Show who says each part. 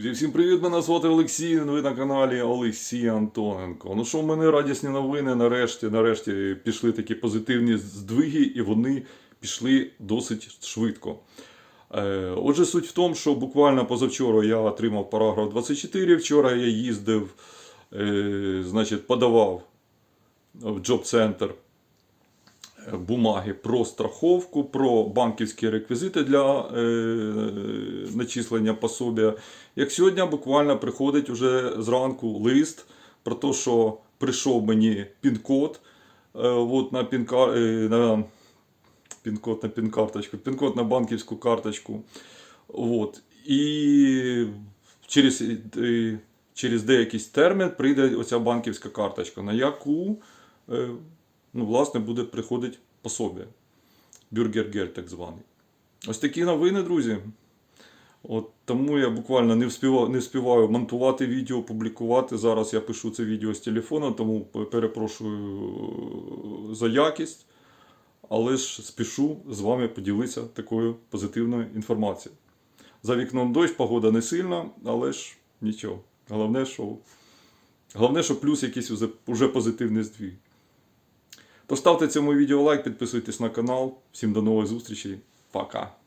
Speaker 1: Друзі, всім привіт! Мене звати Олексій. Ви на каналі Олексій Антоненко. Ну що, в мене радісні новини. Нарешті, нарешті пішли такі позитивні здвиги, і вони пішли досить швидко. Е, Отже, суть в тому, що буквально позавчора я отримав параграф 24. Вчора я їздив, е, значить, подавав в джоб-центр бумаги про страховку, про банківські реквізити для е, начислення пособія. Як сьогодні буквально приходить уже зранку лист про те, що прийшов мені пін-код е, от на пін-кар... е, на пін-код на пін-карточку, пін-код на банківську карточку. От. І через, е, через деякий термін прийде оця банківська карточка, на яку ну, власне, буде приходити пособі. Бюргергель так званий. Ось такі новини, друзі. От, тому я буквально не вспіваю, не вспіваю монтувати відео, публікувати. Зараз я пишу це відео з телефона, тому перепрошую е, за якість. Але ж спішу з вами поділитися такою позитивною інформацією. За вікном дощ, погода не сильна, але ж нічого. Головне, що, головне, що плюс якийсь уже позитивний здвіг. Поставте цьому відео лайк, підписуйтесь на канал. Всім до нових зустрічей. Пока.